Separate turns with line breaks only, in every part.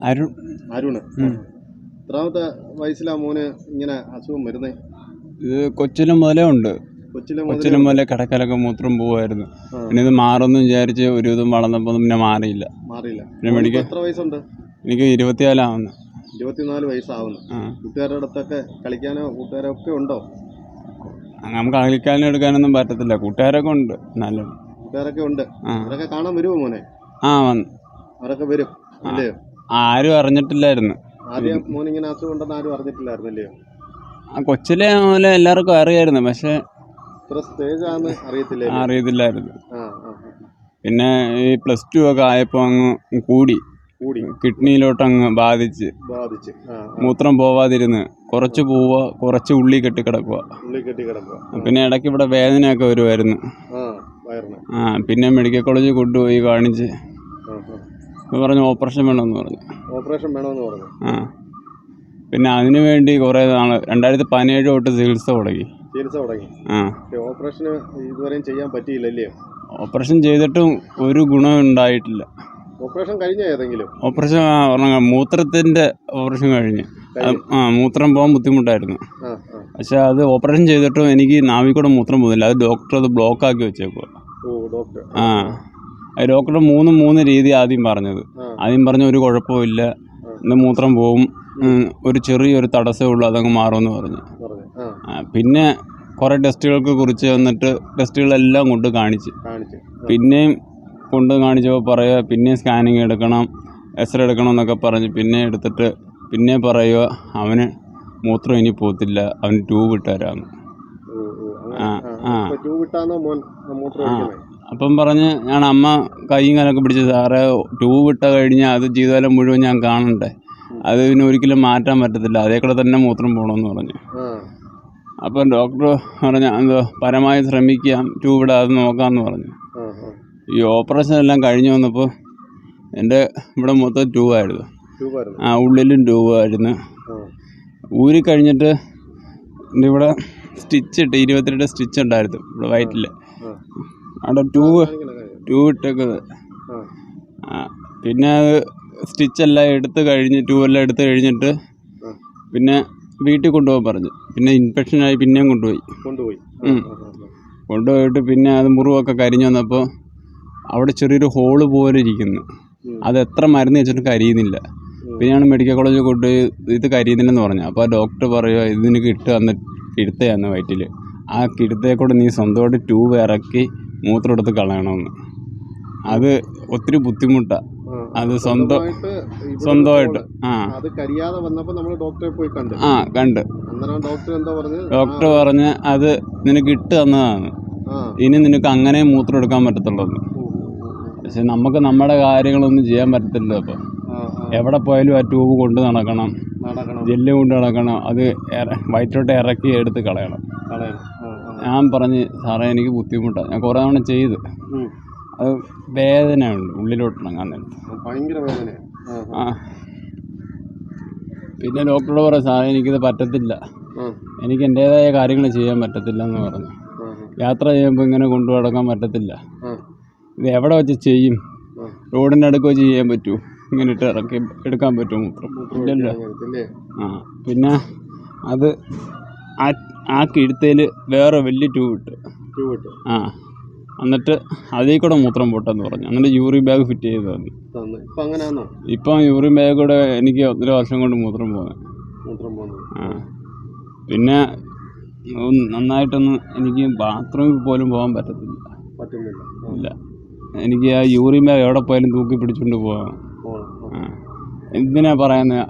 അരുൺ.
അരുണ്. എത്രാമത്തെ വയസ്സിലാ മോന് ഇങ്ങനെ അസുഖം വരുന്നേ?
ഇത് കൊച്ചിലും മുതലേ ഉണ്ട്.
കൊച്ചിലെ മുതലേ
കൊച്ചിലും മുതലേ കിടക്കലൊക്കെ മൂത്രം പോവായിരുന്നു. പിന്നെ ഇത് മാറുമെന്ന് വിചാരിച്ച് ഒരു ഇതും വളർന്നപ്പോൾ പിന്നെ മാറിയില്ല.
മാറിയില്ല.
പിന്നെ മെഡിക്കൽ
എത്ര വയസ്സുണ്ട്?
എനിക്ക് ഇരുപത്തിനാലാവുന്നു.
ഇരുപത്തിനാല് വയസ്സാവുന്നു. കൂട്ടുകാരുടെ അടുത്തൊക്കെ കളിക്കാനോ കൂട്ടുകാരോ ഒക്കെ ഉണ്ടോ?
നമുക്ക് കളിക്കാനും എടുക്കാനൊന്നും പറ്റത്തില്ല. കൂട്ടുകാരൊക്കെ ഉണ്ട്. നല്ല
കൂട്ടുകാരൊക്കെ ഉണ്ട്. അവരൊക്കെ കാണാൻ വരുമോ മോനെ?
ആ വന്നു.
അവരൊക്കെ വരും. ഇല്ലയോ
ആരും അറിഞ്ഞിട്ടില്ലായിരുന്നു.
ആദ്യം മോൻ ഇങ്ങനെ ആരും അറിഞ്ഞിട്ടില്ലായിരുന്നല്ലയോ
ആ കൊച്ചിലെ മുതലേ എല്ലാവർക്കും അറിയായിരുന്നു പക്ഷെ
ഇത്ര സ്റ്റേജ് ആണെന്ന് അറിയത്തില്ലേ?
അറിയത്തില്ലായിരുന്നു.
ആ ആ ആ.
പിന്നെ ഈ പ്ലസ് ടു ഒക്കെ ആയപ്പോൾ അങ്ങ് കൂടി.
കൂടി.
കിഡ്നിയിലോട്ട് അങ്ങ് ബാധിച്ച്.
ബാധിച്ച് ആ.
മൂത്രം പോവാതിരുന്ന് കുറച്ച് പോവുക കുറച്ച് ഉള്ളി കെട്ടി കിടക്കുക.
ഉള്ളി കെട്ടി കിടക്കുക.
പിന്നെ ഇടയ്ക്ക് ഇവിടെ വേദനയൊക്കെ വരുമായിരുന്നു
ആ വയറിന്.
ആ പിന്നെ മെഡിക്കൽ കോളേജിൽ കൊണ്ടുപോയി കാണിച്ച്. പറഞ്ഞു ഓപ്പറേഷൻ വേണമെന്ന് പറഞ്ഞു.
ഓപ്പറേഷൻ വേണമെന്ന് പറഞ്ഞു.
ആ. പിന്നെ അതിനു വേണ്ടി കുറേ നാൾ രണ്ടായിരത്തി പതിനേഴ് തൊട്ട് ചികിത്സ തുടങ്ങി.
ചികിത്സ തുടങ്ങി.
ആ.
ഓപ്പറേഷന് ഇതുവരെയും ചെയ്യാൻ പറ്റിയില്ലല്ലേ?
ഓപ്പറേഷൻ ചെയ്തിട്ടും ഒരു ഗുണം ഉണ്ടായിട്ടില്ല.
ഓപ്പറേഷൻ കഴിഞ്ഞ ഏതെങ്കിലും?
ഓപ്പറേഷൻ പറഞ്ഞ മൂത്രത്തിന്റെ ഓപ്പറേഷൻ കഴിഞ്ഞ്. ആ മൂത്രം പോകാൻ ബുദ്ധിമുട്ടായിരുന്നു. പക്ഷെ അത് ഓപ്പറേഷൻ ചെയ്തിട്ടും എനിക്ക് നാവിൽ കൂടെ മൂത്രം പോകുന്നില്ല. അത് ഡോക്ടർ അത് ബ്ലോക്ക് ആക്കി വെച്ചേക്കുക ആ. ഡോക്ടർ മൂന്ന് മൂന്ന് രീതി ആദ്യം പറഞ്ഞത്. ആദ്യം പറഞ്ഞ ഒരു കുഴപ്പമില്ല ഇന്ന് മൂത്രം പോവും. ഒരു ചെറിയൊരു തടസ്സമേ ഉള്ളൂ അതങ്ങ് മാറുമെന്ന് പറഞ്ഞു. പിന്നെ കുറേ ടെസ്റ്റുകൾക്ക് കുറിച്ച് വന്നിട്ട് ടെസ്റ്റുകളെല്ലാം കൊണ്ട് കാണിച്ച്. പിന്നെയും കൊണ്ട് കാണിച്ചപ്പോൾ പറയുക പിന്നെയും സ്കാനിങ് എടുക്കണം എക്സ്റേ എടുക്കണം എന്നൊക്കെ പറഞ്ഞ് പിന്നെ എടുത്തിട്ട് പിന്നെ പറയുക അവന് മൂത്രം ഇനി പോത്തില്ല അവന് ട്യൂബ്
അങ്ങനെ.
ആ,
ആ
അപ്പം പറഞ്ഞ് ഞാൻ അമ്മ കൈയും കാലൊക്കെ പിടിച്ച് സാറേ ട്യൂബ് ഇട്ട കഴിഞ്ഞാൽ അത് ജീവിതകാലം മുഴുവൻ ഞാൻ കാണണ്ടേ? അത് പിന്നെ ഒരിക്കലും മാറ്റാൻ പറ്റത്തില്ല. അതേ കൂടെ തന്നെ മൂത്രം പോകണമെന്ന് പറഞ്ഞു. അപ്പം ഡോക്ടർ പറഞ്ഞ എന്തോ പരമായി ശ്രമിക്കാം ട്യൂബ് ഇടാതെ നോക്കാമെന്ന് പറഞ്ഞു. ഈ ഓപ്പറേഷൻ എല്ലാം കഴിഞ്ഞു വന്നപ്പോൾ എന്റെ ഇവിടെ മൊത്തം ട്യൂബായിരുന്നു. ആ ഉള്ളിലും ട്യൂബായിരുന്നു.
ആയിരുന്നു
ഊരി കഴിഞ്ഞിട്ട് എന്റെ ഇവിടെ സ്റ്റിച്ച് ഇട്ട് ഇരുപത്തിരണ്ട് സ്റ്റിച്ച് ഉണ്ടായിരുന്നു ഇവിടെ വയറ്റിൽ അവിടെ ട്യൂബ്. ട്യൂബ്
ആ,
പിന്നെ അത് സ്റ്റിച്ചെല്ലാം എടുത്ത് കഴിഞ്ഞ് ട്യൂബെല്ലാം എടുത്ത് കഴിഞ്ഞിട്ട് പിന്നെ വീട്ടിൽ കൊണ്ടുപോകാൻ പറഞ്ഞു. പിന്നെ ഇൻഫെക്ഷനായി പിന്നെയും കൊണ്ടുപോയി.
കൊണ്ടുപോയി.
കൊണ്ടുപോയിട്ട് പിന്നെ അത് മുറിവൊക്കെ കരിഞ്ഞു വന്നപ്പോൾ അവിടെ ചെറിയൊരു ഹോൾ പോലെ ഇരിക്കുന്നു. അത് എത്ര മരുന്ന് വെച്ചിട്ട് കരിയുന്നില്ല. പിന്നെയാണ് മെഡിക്കൽ കോളേജിൽ കൊണ്ടുപോയി ഇത് കരിയുന്നില്ലെന്ന് പറഞ്ഞു അപ്പോൾ ഡോക്ടർ പറയുക ഇതിന് കിട്ടുക എന്ന് കിടുത്തയാന്ന് വയറ്റിൽ. ആ കിടുത്തയെ കൂടെ നീ സ്വന്തമായിട്ട് ട്യൂബ് ഇറക്കി മൂത്രം എടുത്ത് കളയണമെന്ന്. അത് ഒത്തിരി ബുദ്ധിമുട്ടാണ് അത് സ്വന്തം
സ്വന്തമായിട്ട്
ആ.
അത് കരിയാതെ വന്നപ്പോൾ നമ്മൾ ഡോക്ടറെ പോയി കണ്ടു.
ആ കണ്ട്.
ഡോക്ടർ എന്താ പറഞ്ഞു?
ഡോക്ടർ പറഞ്ഞ് അത് നിനക്ക് ഇട്ട് തന്നതാണ്. ഇനി നിനക്ക് അങ്ങനെ മൂത്രം എടുക്കാൻ പറ്റത്തുള്ളൂ പക്ഷെ നമുക്ക് നമ്മുടെ കാര്യങ്ങളൊന്നും ചെയ്യാൻ പറ്റത്തില്ല
ആ
എവിടെ പോയാലും ആ ട്യൂബ് കൊണ്ട് നടക്കണം. ജെല്ല് കൊണ്ട് നടക്കണം. അത് വയറ്റോട്ട് വയറ്റിലോട്ട് ഇറക്കി എടുത്ത് കളയണം.
കളയണം.
ഞാൻ പറഞ്ഞ് സാറേ എനിക്ക് ബുദ്ധിമുട്ടാണ് ഞാൻ കുറേ തവണ ചെയ്ത്. അത് വേദനയുണ്ട് ഉള്ളിലോട്ട് നേരത്ത്.
ഭയങ്കര വേദന ആ
പിന്നെ ഡോക്ടറോട് പറയാം സാറേ എനിക്കിത് പറ്റത്തില്ല. എനിക്ക് എന്റെതായ കാര്യങ്ങൾ ചെയ്യാൻ പറ്റത്തില്ല എന്ന് പറഞ്ഞു യാത്ര ചെയ്യുമ്പോൾ ഇങ്ങനെ കൊണ്ടു നടക്കാൻ പറ്റത്തില്ല. ഇത് എവിടെ വെച്ച് ചെയ്യും? റോഡിന്റെ അടുക്ക് വെച്ച് ചെയ്യാൻ പറ്റുമോ ഇങ്ങനെ ഇട്ട് ഇറക്കി എടുക്കാൻ പറ്റുമോ? മൂത്രം ഇല്ലല്ലോ. ആ. പിന്നെ അത് ആ കിഴുത്തേൽ വേറെ വലിയ ട്യൂബ് ഇട്ട്.
ട്യൂബ് ഇട്ട്.
ആ. എന്നിട്ട് അതിൽ കൂടെ മൂത്രം പൊട്ടെന്ന് പറഞ്ഞു. എന്നിട്ട് യൂറിൻ ബാഗ് ഫിറ്റ് ചെയ്ത് തന്നു.
ഇപ്പൊ ഇപ്പം അങ്ങനെയാണോ
ഇപ്പം യൂറിൻ ബാഗ് കൂടെ എനിക്ക് ഒന്നര വർഷം കൊണ്ട് മൂത്രം പോകുന്നത്
മൂത്രം പോകുന്നത്
ആ. പിന്നെ ഒന്ന് നന്നായിട്ടൊന്നും എനിക്ക് ബാത്റൂമിൽ പോലും പോകാൻ പറ്റത്തില്ല.
പറ്റുന്നില്ല.
ഇല്ല. എനിക്ക് ആ യൂറിൻ ബാഗ് എവിടെ പോയാലും തൂക്കി പിടിച്ചുകൊണ്ട് പോകാം.
ആ.
എന്തിനാ പറയുന്നത്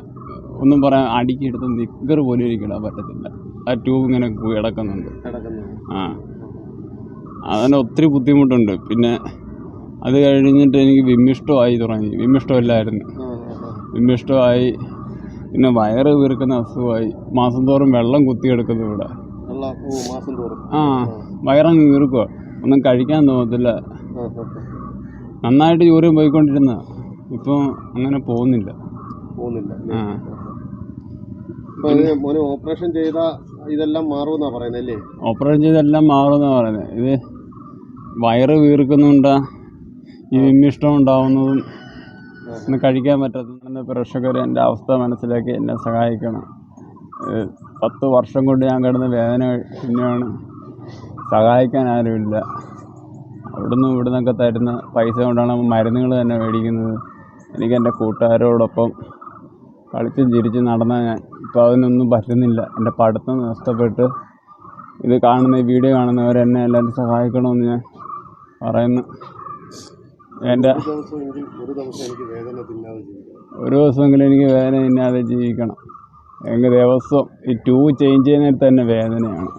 ഒന്നും പറയാൻ അടുക്കി എടുത്ത് നിക്കർ പോലും എനിക്ക് ഇടാൻ പറ്റത്തില്ല. ആ ട്യൂബ് ഇങ്ങനെ കിടക്കുന്നുണ്ട്. ആ. അതിന് ഒത്തിരി ബുദ്ധിമുട്ടുണ്ട്. പിന്നെ അത് കഴിഞ്ഞിട്ട് എനിക്ക് വിമ്മിഷ്ടമായി തുടങ്ങി. വിമ്മിഷ്ടമില്ലായിരുന്നു. വിമ്മിഷ്ടമായി. പിന്നെ വയറ് വീർക്കുന്ന അസുഖമായി. മാസം തോറും വെള്ളം കുത്തിയെടുക്കുന്നു ഇവിടെ. ആ വയറങ്ങ് വീർക്കുക ഒന്നും കഴിക്കാൻ തോന്നത്തില്ല. നന്നായിട്ട് ജോലിയും പോയിക്കൊണ്ടിരുന്ന. ഇപ്പം അങ്ങനെ പോകുന്നില്ല.
പോകുന്നില്ല.
ആ.
ഓപ്പറേഷൻ ചെയ്ത ഇതെല്ലാം മാറുമെന്നാ പറയുന്നത് അല്ലേ?
ഓപ്പറേഷൻ ചെയ്തെല്ലാം മാറുമെന്നാണ് പറയുന്നത്. ഇത് വയറ് വീർക്കുന്നുണ്ടാ ഈ വിമ്മിഷ്ടം ഉണ്ടാവുന്നതും ഒന്ന് കഴിക്കാൻ പറ്റാത്ത പ്രേക്ഷകർ എന്റെ അവസ്ഥ മനസ്സിലാക്കി എന്നെ സഹായിക്കണം. പത്ത് വർഷം കൊണ്ട് ഞാൻ കിടന്ന വേദന പിന്നെയാണ് സഹായിക്കാൻ ആരുമില്ല അവിടുന്ന് ഇവിടുന്നൊക്കെ തരുന്ന പൈസ കൊണ്ടാണ് മരുന്നുകൾ തന്നെ മേടിക്കുന്നത്. എനിക്ക് എന്റെ കൂട്ടുകാരോടൊപ്പം കളിച്ചും ചിരിച്ചും നടന്ന ഞാൻ. ഇപ്പോൾ അതിനൊന്നും പറ്റുന്നില്ല. എന്റെ പഠിത്തം നഷ്ടപ്പെട്ട് ഇത് കാണുന്ന ഈ വീഡിയോ കാണുന്നവരെന്നെ എല്ലാവരും സഹായിക്കണമെന്ന് ഞാൻ പറയുന്നു. എന്റെ
ഒരു
ദിവസമെങ്കിലും എനിക്ക് വേദന ഇല്ലാതെ ജീവിക്കണം. എനിക്ക് ദിവസം ഈ ട്യൂ ചേഞ്ച് ചെയ്യുന്നതിൽ തന്നെ വേദനയാണ്.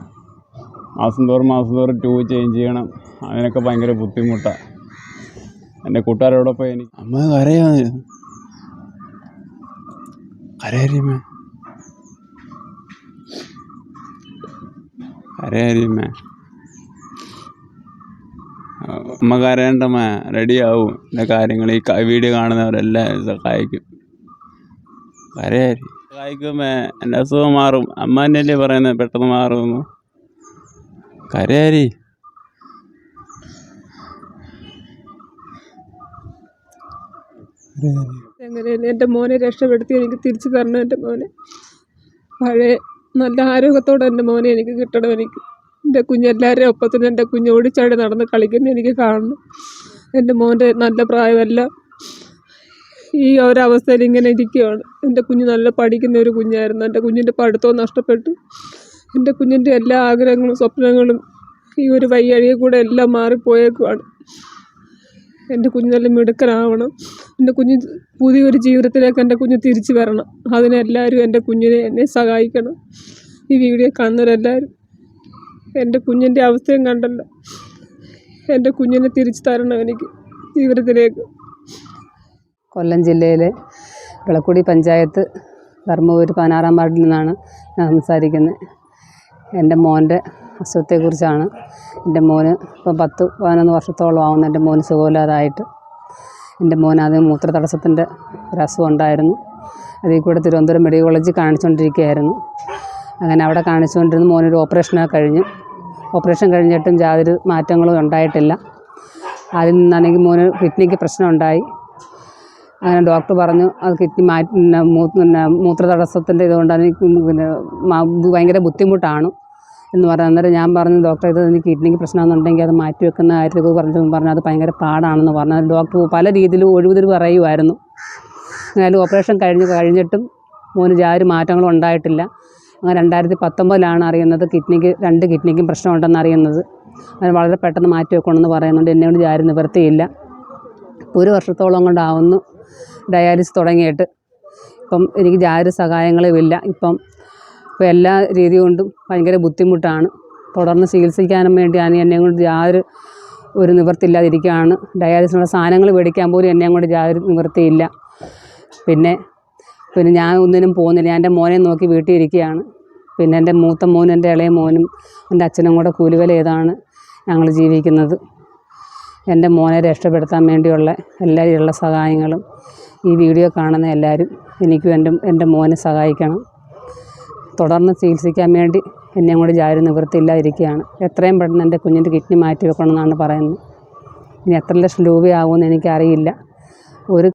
മാസം തോറും മാസം തോറും ട്യൂ ചേഞ്ച് ചെയ്യണം. അതിനൊക്കെ ഭയങ്കര ബുദ്ധിമുട്ടാണ് എന്റെ കൂട്ടുകാരോടൊപ്പം എനിക്ക് അമ്മ കരയാന്ന് കരയരിയമ്മേ കരയരിയമ്മേ അമ്മ കരയണ്ടമ്മ റെഡിയാവും. എന്റെ കാര്യങ്ങൾ. ഈ വീഡിയോ കാണുന്നവരെല്ലാം സഹായിക്കും. കരയാരി സഹായിക്കുമേ. എന്റെ അസുഖം മാറും. അമ്മ തന്നെയല്ലേ പറയുന്നത്? പെട്ടെന്ന് മാറുമെന്ന്. കരയാരി
എങ്ങനെയാണ് എന്റെ മോനെ രക്ഷപ്പെടുത്തി എനിക്ക് തിരിച്ചു തരണം എന്റെ മോനെ. പഴയ നല്ല ആരോഗ്യത്തോടെ എന്റെ മോനെ എനിക്ക് കിട്ടണം എനിക്ക്. എന്റെ കുഞ്ഞെല്ലാവരും ഒപ്പത്തിന് എന്റെ കുഞ്ഞ് ഓടിച്ചാടി നടന്ന് കളിക്കുന്ന എനിക്ക് കാണണം. എന്റെ മോന്റെ നല്ല പ്രായമല്ല ഈ ഒരവസ്ഥയിൽ ഇങ്ങനെ ഇരിക്കുകയാണ്. എന്റെ കുഞ്ഞ് നല്ല പഠിക്കുന്ന ഒരു കുഞ്ഞായിരുന്നു. എന്റെ കുഞ്ഞിന്റെ പഠിത്തവും നഷ്ടപ്പെട്ടു. എന്റെ കുഞ്ഞിന്റെ എല്ലാ ആഗ്രഹങ്ങളും സ്വപ്നങ്ങളും ഈ ഒരു വയ്യഴിയെ കൂടെ എല്ലാം മാറിപ്പോയേക്കുവാണ്. എന്റെ കുഞ്ഞിനെ നല്ല മിടുക്കനാവണം. എന്റെ കുഞ്ഞ് പുതിയൊരു ജീവിതത്തിലേക്ക് എന്റെ കുഞ്ഞ് തിരിച്ചു വരണം. അതിനെല്ലാവരും എന്റെ കുഞ്ഞിനെ എന്നെ സഹായിക്കണം. ഈ വീഡിയോ കാണുന്നവരെല്ലാവരും എന്റെ കുഞ്ഞിന്റെ അവസ്ഥയും കണ്ടല്ലോ. എന്റെ കുഞ്ഞിനെ തിരിച്ചു തരണം എനിക്ക് ജീവിതത്തിലേക്ക്.
കൊല്ലം ജില്ലയിലെ വിളക്കുടി പഞ്ചായത്ത് ധർമ്മപുരി പതിനാറാം വാർഡിൽ നിന്നാണ് ഞാൻ സംസാരിക്കുന്നത്. എന്റെ മോന്റെ അസുഖത്തെക്കുറിച്ചാണ് എന്റെ മോന് ഇപ്പം പത്ത് പതിനൊന്ന് വർഷത്തോളം ആവുന്നു എന്റെ മോന് സുഖമില്ലാതായിട്ട്. എന്റെ മോൻ ആദ്യം മൂത്ര തടസ്സത്തിന്റെ ഒരു അസുഖം ഉണ്ടായിരുന്നു. അതിൽ കൂടെ തിരുവനന്തപുരം മെഡിക്കൽ കോളേജിൽ കാണിച്ചുകൊണ്ടിരിക്കുകയായിരുന്നു. അങ്ങനെ അവിടെ കാണിച്ചുകൊണ്ടിരുന്ന മോനൊരു ഓപ്പറേഷനൊക്കെ കഴിഞ്ഞു. ഓപ്പറേഷൻ കഴിഞ്ഞിട്ടും യാതൊരു മാറ്റങ്ങളും ഉണ്ടായിട്ടില്ല. അതിൽ നിന്നാണെങ്കിൽ മോന് കിഡ്നിക്ക് പ്രശ്നം ഉണ്ടായി അങ്ങനെ ഡോക്ടർ പറഞ്ഞു അത് കിഡ്നി മാറ്റി പിന്നെ മൂത്ര തടസ്സത്തിന്റെ ഇതുകൊണ്ടാണ് പിന്നെ ഭയങ്കര ബുദ്ധിമുട്ടാണ്. എന്ന് പറഞ്ഞു. അന്നേരം ഞാൻ പറഞ്ഞു ഡോക്ടർ ഇത് എനിക്ക് കിഡ്നിക്ക് പ്രശ്നമാണെന്നുണ്ടെങ്കിൽ അത് മാറ്റി വെക്കുന്ന കാര്യത്തിൽ പറഞ്ഞു പറഞ്ഞാൽ അത് ഭയങ്കര പാടാണെന്ന് പറഞ്ഞു. ഡോക്ടർ പല രീതിയിലും ഒഴിവുതിരി പറയുമായിരുന്നു. എന്നാലും ഓപ്പറേഷൻ കഴിഞ്ഞ് കഴിഞ്ഞിട്ടും മോന് ജാതി മാറ്റങ്ങളും ഉണ്ടായിട്ടില്ല. അങ്ങനെ രണ്ടായിരത്തി പത്തൊമ്പതിലാണ് അറിയുന്നത് കിഡ്നിക്ക് രണ്ട് കിഡ്നിക്കും പ്രശ്നമുണ്ടെന്ന് അറിയുന്നത്. അങ്ങനെ വളരെ പെട്ടെന്ന് മാറ്റി വെക്കണമെന്ന് പറയുന്നുണ്ട്. എന്നെ കൊണ്ട് ജാതി നിവൃത്തിയില്ല ഒരു വർഷത്തോളം കൊണ്ടാവുന്നു ഡയാലിസിസ് തുടങ്ങിയിട്ട്. ഇപ്പം എനിക്ക് ജാതി സഹായങ്ങളുമില്ല ഇപ്പം ഇപ്പം എല്ലാ രീതി കൊണ്ടും ഭയങ്കര ബുദ്ധിമുട്ടാണ്. തുടർന്ന് ചികിത്സിക്കാനും വേണ്ടിയാണ് എന്നെ കൊണ്ട് യാതൊരു ഒരു നിവൃത്തിയില്ലാതിരിക്കുകയാണ്. ഡയാലിസിനുള്ള സാധനങ്ങൾ മേടിക്കാൻ പോലും എന്നെ കൊണ്ട് യാതൊരു നിവൃത്തിയില്ല. പിന്നെ പിന്നെ ഞാൻ ഒന്നിനും പോകുന്നില്ല. ഞാൻ എന്റെ മോനെ നോക്കി വീട്ടിൽ ഇരിക്കുകയാണ്. പിന്നെ എന്റെ മൂത്ത മോനും എന്റെ ഇളയ മോനും എന്റെ അച്ഛനും കൂടെ കൂലിവല ഏതാണ് ഞങ്ങൾ ജീവിക്കുന്നത്. എന്റെ മോനെ രക്ഷപ്പെടുത്താൻ വേണ്ടിയുള്ള എല്ലാ എല്ലാവരുള്ള സഹായങ്ങളും ഈ വീഡിയോ കാണുന്ന എല്ലാവരും എനിക്കും എന്റെ എന്റെ മോനെ സഹായിക്കണം. തുടർന്ന് ചികിത്സിക്കാൻ വേണ്ടി എന്നെയും കൂടി ജാരി നിവൃത്തിയില്ലാതിരിക്കുകയാണ്. എത്രയും പെട്ടെന്ന് എന്റെ കുഞ്ഞിന്റെ കിഡ്നി മാറ്റി വെക്കണമെന്നാണ് പറയുന്നത്. ഇനി എത്ര ലക്ഷം രൂപയാകുമെന്ന് എനിക്കറിയില്ല. ഒരു